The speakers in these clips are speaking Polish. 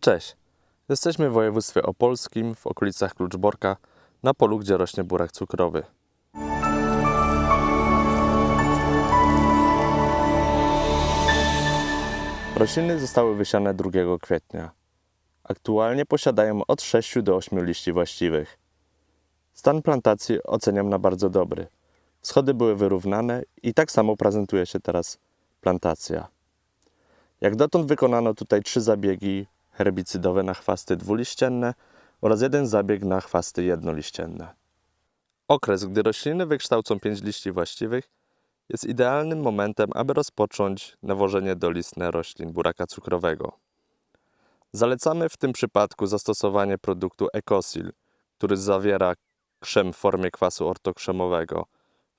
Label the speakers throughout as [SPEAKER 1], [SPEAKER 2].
[SPEAKER 1] Cześć. Jesteśmy w województwie opolskim, w okolicach Kluczborka, na polu, gdzie rośnie burak cukrowy. Rośliny zostały wysiane 2 kwietnia. Aktualnie posiadają od 6 do 8 liści właściwych. Stan plantacji oceniam na bardzo dobry. Schody były wyrównane i tak samo prezentuje się teraz plantacja. Jak dotąd wykonano tutaj trzy zabiegi herbicydowe na chwasty dwuliścienne oraz jeden zabieg na chwasty jednoliścienne. Okres, gdy rośliny wykształcą pięć liści właściwych, jest idealnym momentem, aby rozpocząć nawożenie dolistne roślin buraka cukrowego. Zalecamy w tym przypadku zastosowanie produktu Ecosil, który zawiera krzem w formie kwasu ortokrzemowego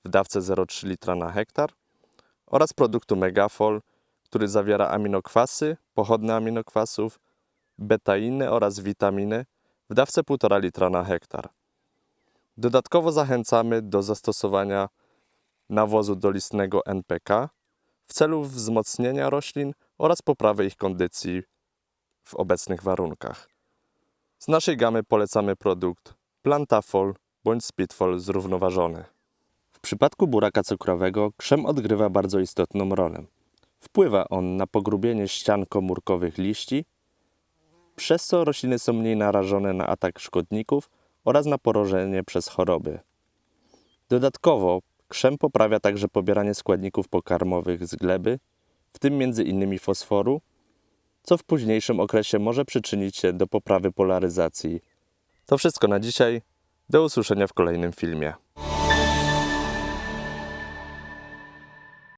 [SPEAKER 1] w dawce 0,3 litra na hektar oraz produktu Megafol, który zawiera aminokwasy, pochodne aminokwasów, betainy oraz witaminy w dawce 1,5 litra na hektar. Dodatkowo zachęcamy do zastosowania nawozu dolistnego NPK w celu wzmocnienia roślin oraz poprawy ich kondycji w obecnych warunkach. Z naszej gamy polecamy produkt Plantafol bądź Speedfol zrównoważony. W przypadku buraka cukrowego krzem odgrywa bardzo istotną rolę. Wpływa on na pogrubienie ścian komórkowych liści, przez co rośliny są mniej narażone na atak szkodników oraz na porożenie przez choroby. Dodatkowo krzem poprawia także pobieranie składników pokarmowych z gleby, w tym m.in. fosforu, co w późniejszym okresie może przyczynić się do poprawy polaryzacji. To wszystko na dzisiaj. Do usłyszenia w kolejnym filmie.